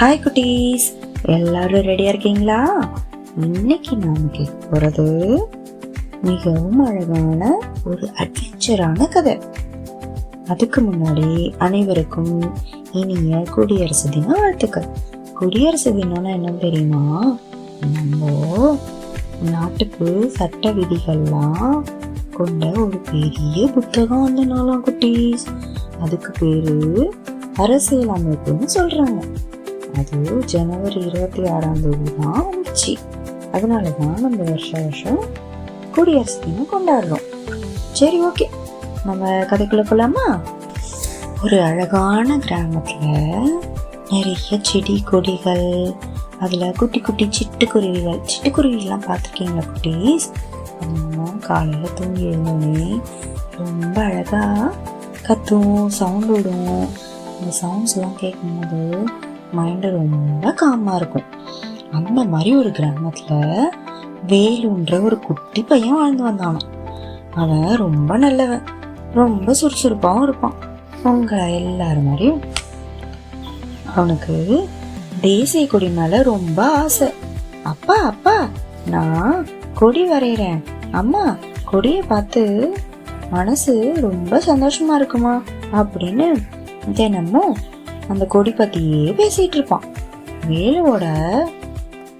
Hi குட்டீஸ். எல்லாரும் ரெடியாக இருக்கீங்களா? இன்னைக்கு நாம் கேட்க போகிறது மிகவும் அழகான ஒரு அட்வென்ச்சரான கதை. அதுக்கு முன்னாடி அனைவருக்கும் இனிய குடியரசு தின வாழ்த்துக்கள். குடியரசு தினம்னா என்ன தெரியுமா? நம்ம நாட்டுக்கு சட்ட விதிகள்லாம் கொண்ட ஒரு பெரிய புத்தகம் வந்தனாலாம் குட்டீஸ். அதுக்கு பேரு அரசியல் அமைப்புன்னு சொல்றாங்க. அது ஜனவரி இருபத்தி ஆறாம் தேதி தான் வந்துச்சு. அதனால தான் நம்ம வருஷம் வருஷம் குடியரசு தினம் கொண்டாடுறோம். சரி ஓகே. நம்ம கதைக்குள்ள போகலாமா ஒரு அழகான கிராமத்தில் நிறைய செடி கொடிகள் அதில் குட்டி குட்டி சிட்டுக்குருவிகள். சிட்டுக்குருவிலாம் பார்த்துருக்கீங்களா குட்டீஸ்? அதுவும் காலையில் தூங்கி எழுந்தோடனே ரொம்ப அழகாக கத்தும் சவுண்ட் விடும் அந்த சவுண்ட்ஸ்லாம் கேட்கும்போது மைண்டு ரொம்ப காமாக இருக்கும். அந்த மாதிரி ஒரு கிராமத்தில் வேலுன்ற ஒரு குட்டி பையன் வாழ்ந்து வந்தானான் அவன் ரொம்ப நல்லவன். ரொம்ப சுறுசுறுப்பாகவும் இருப்பான். உங்களை எல்லாரும் மாதிரியும் அவனுக்கு தேசிய கொடி மேலே ரொம்ப ஆசை. அப்பா அப்பா நான் கொடி வரைகிறேன் அம்மா கொடியை பார்த்து மனசு ரொம்ப சந்தோஷமா இருக்குமா? அப்படின்னு தினமும் அந்த கொடி பத்தியே பேசிட்டு இருப்பான். வேலுவோட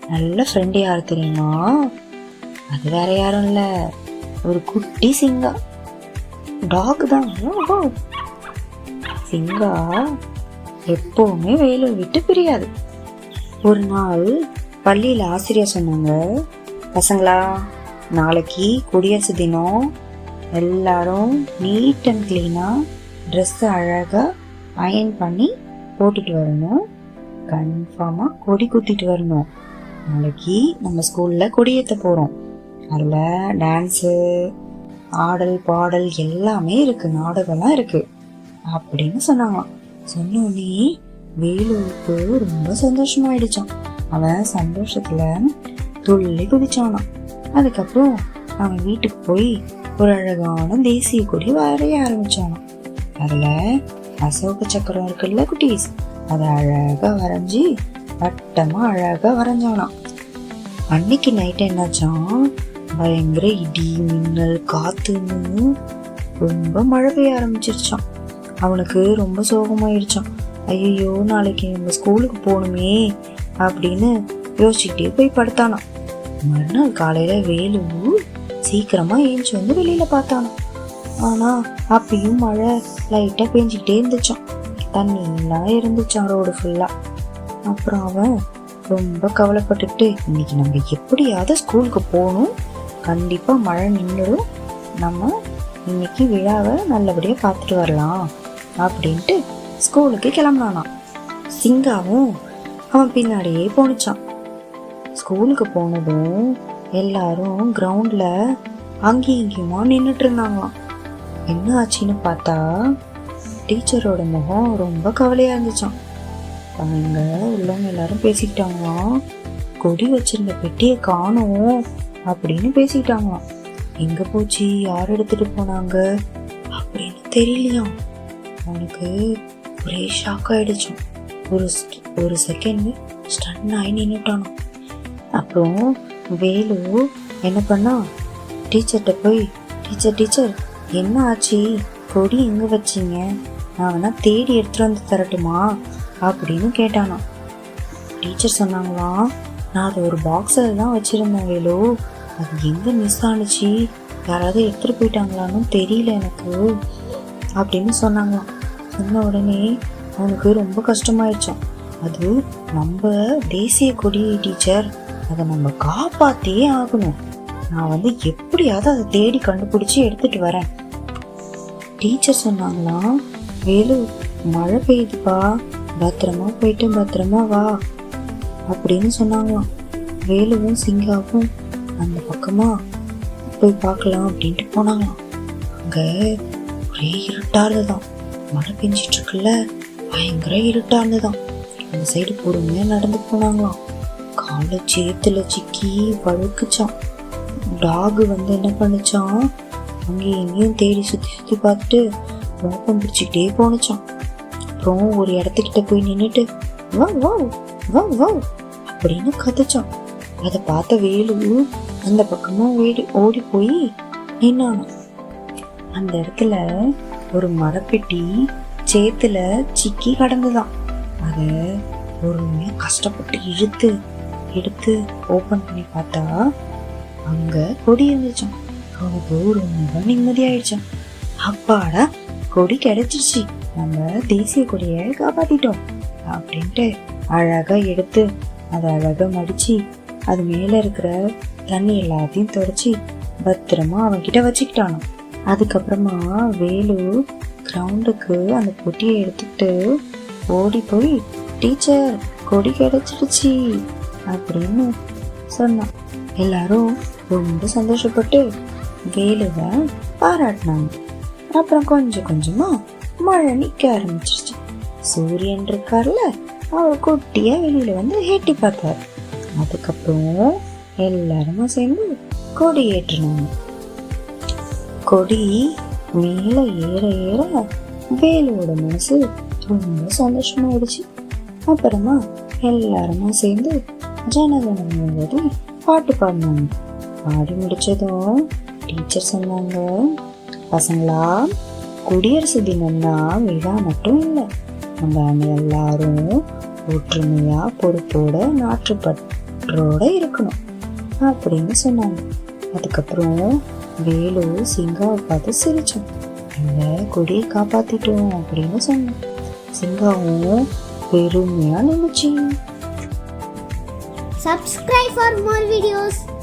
நல்ல ஃப்ரெண்டு யார் தெரியுமா? அது வேற யாரும் இல்ல. ஒரு குட்டி சிங்கா. டாக் தான். சிங்கா எப்பவுமே வேலு விட்டு பிரியாது. ஒரு நாள் பள்ளியில் ஆசிரியர் சொன்னாங்க பசங்களா நாளைக்கு குடியரசு தினம். எல்லாரும் நீட் அண்ட் க்ளீனாக ட்ரெஸ்ஸை அழகாக அயன் பண்ணி போட்டுட்டு வரணும். கன்ஃபார்மாக கொடி குத்திட்டு வரணும். நாளைக்கு நம்ம ஸ்கூலில் கொடியேற்ற போகிறோம் அதில் டான்ஸு ஆடல் பாடல் எல்லாமே இருக்குது நாடகம்லாம் இருக்குது அப்படின்னு சொன்னாங்களாம். சொன்னோடனே வேலூருக்கு ரொம்ப சந்தோஷமாயிடுச்சான் அவன் சந்தோஷத்தில் துள்ளி குதிச்சானான் அதுக்கப்புறம் அவன் வீட்டுக்கு போய் ஒரு அழகான தேசிய கொடி வரைய ஆரம்பிச்சானான் அதில் அசோக சக்கரம் இருக்குல்ல குட்டீஸ்? அதை அழகாக வரைஞ்சி வட்டமாக அழகாக வரைஞ்சானாம் அன்னைக்கு நைட் என்னாச்சான் பயங்கர இடி மின்னல் காத்துன்னு ரொம்ப மழை பெய்ய ஆரம்பிச்சிருச்சான் அவனுக்கு ரொம்ப சோகமாயிடுச்சான் ஐயோ நாளைக்கு நம்ம ஸ்கூலுக்கு போகணுமே அப்படின்னு யோசிச்சுக்கிட்டே போய் படுத்தானாம். மறுநாள் காலையில வேலு சீக்கிரமா ஏஞ்சி வந்து வெளியில பார்த்தானான் ஆனால் அப்பயும் மழை லைட்டாக பெஞ்சிக்கிட்டே இருந்துச்சான் தண்ணியெல்லாம் இருந்துச்சான் ரோடு ஃபுல்லாக அப்புறம் அவன் ரொம்ப கவலைப்பட்டுட்டு இன்னைக்கு நம்ம எப்படியாவது ஸ்கூலுக்கு போகணும். கண்டிப்பாக மழை நின்றுடும் நம்ம இன்னைக்கு விழாவை நல்லபடியாக பார்த்துட்டு வரலாம். அப்படின்ட்டு ஸ்கூலுக்கு கிளம்புனானாம். சிங்காவும் அவன் பின்னாடியே போனிச்சான் ஸ்கூலுக்கு போனதும் எல்லாரும் கிரவுண்டில் அங்கேயும் இங்கேயுமா நின்றுட்டு இருந்தாங்களாம். என்ன ஆச்சுன்னு பார்த்தா டீச்சரோட முகம் ரொம்ப கவலையாக இருந்துச்சான் அவங்க உள்ளவங்க எல்லாரும் பேசிக்கிட்டாங்களாம். கொடி வச்சிருந்த பெட்டியை காணோம் அப்படின்னு பேசிக்கிட்டாங்களாம். எங்க போச்சு? யார் எடுத்துட்டு போனாங்க? அப்படின்னு தெரியலையாம். அவனுக்கு ஒரே ஷாக் ஆயிடுச்சான் ஒரு ஒரு செகண்ட் ஸ்டன் ஆகி நின்றுட்டானோ அப்புறம் வேலு என்ன பண்ணா டீச்சர்கிட்ட போய் டீச்சர் டீச்சர் என்ன ஆச்சு கொடி எங்க வச்சீங்க? நான் வேணா தேடி எடுத்துட்டு வந்து தரட்டுமா? அப்படின்னு கேட்டானாம். டீச்சர் சொன்னாங்களாம் நான் அதை ஒரு பாக்ஸில் தான் வச்சுருந்தேன் வேலு. அது எங்கே மிஸ் ஆணுச்சு யாராவது எடுத்துகிட்டு போயிட்டாங்களான்னு தெரியல எனக்கு அப்படின்னு சொன்னாங்களாம். சொன்ன உடனே அவனுக்கு ரொம்ப கஷ்டமாயிடுச்சான் அது நம்ம தேசிய கொடி டீச்சர் அதை நம்ம காப்பாற்றே ஆகணும். நான் வந்து எப்படியாவது அதை தேடி கண்டுபிடிச்சி எடுத்துகிட்டு வரேன். டீச்சர் சொன்னாங்களாம் வேலு மழை பெய்யுதுப்பா. பத்திரமா போயிட்டு பத்திரமா வா அப்படின்னு சொன்னாங்களாம். வேலுவும் சிங்காவும் அந்த பக்கமா? போய் பார்க்கலாம் அப்படின்ட்டு போனாங்களாம். அங்கே ஒரே இருட்டாக இருந்ததாம். மழை பெஞ்சிட்டு இருக்குல்ல பயங்கர இருட்டாக இருந்ததாம். அந்த சைடு பொறுமையாக நடந்து போனாங்களாம். காலை சேத்துல சிக்கி வழுக்குச்சான் டாகு வந்து என்ன பண்ணுச்சான் அங்கேயும் இங்கேயும் தேடி சுற்றி சுற்றி பார்த்துட்டு மோப்பம் பிடிச்சிக்கிட்டே போனுச்சான் அப்புறம் ஒரு இடத்துக்கிட்ட போய் நின்றுட்டு வா வா வா வா அப்படின்னு கத்துச்சான் அதை பார்த்த வேலு அந்த பக்கமும் வீடு ஓடி போய் நின்னானாம். அந்த இடத்துல ஒரு மரப்பெட்டி சேத்துல சிக்கி கடந்துதான். அதை பொறுமையா கஷ்டப்பட்டு இழுத்து எடுத்து ஓபன் பண்ணி பார்த்தா அங்க கொடி இருந்துச்சான் அவளுக்கு ரொம்ப நிம்மதியாயிடுச்சான் அப்பாடா கொடி கிடைச்சிருச்சு. நம்ம தேசிய கொடியை காப்பாத்திட்டோம் அப்படின்ட்டு அழகா எடுத்து அதை அழகா மடிச்சு அது மேல இருக்கிற தண்ணி எல்லாத்தையும் துடைச்சி பத்திரமா அவன்கிட்ட வச்சுக்கிட்டானோ. அதுக்கப்புறமா வேலு கிரவுண்டுக்கு அந்த பொட்டியை எடுத்துக்கிட்டு ஓடி போய் டீச்சர் கொடி கிடைச்சிடுச்சு அப்படின்னு சொன்னான். எல்லாரும் ரொம்ப சந்தோஷப்பட்டு வேலுவை பாராட்டினாங்க. அப்புறம் கொஞ்சம் கொஞ்சமா மழை நிற்க ஆரம்பிச்சிருச்சு. சூரியன் இருக்கார்ல அவர் குட்டியாக வெளியில வந்து ஹேட்டி பார்த்தாரு. அதுக்கப்புறம் எல்லாருமா சேர்ந்து கொடி ஏற்றினாங்க. கொடி மேல ஏற ஏற வேலுவோட மனசு ரொம்ப சந்தோஷமாயிடுச்சு. அப்புறமா எல்லாருமா சேர்ந்து ஜனகணம் பாட்டு பாடினாங்க பாடி முடிச்சதும் டீச்சர் சொன்னாங்க பசங்களா குடியரசு தினம்னா விழா மட்டும் இல்லை. நம்ம எல்லாரும் ஒற்றுமையாக பொறுப்போட நாற்றுப்பற்றோட இருக்கணும். அப்படின்னு சொன்னாங்க. அதுக்கப்புறம் வேலு சிங்காவை பார்த்து சிரிச்சோம். இல்லை கொடியை காப்பாத்திட்டோம் அப்படின்னு சொன்னோம். சிங்காவும் பெருமையாக நினைச்சு Subscribe for more videos.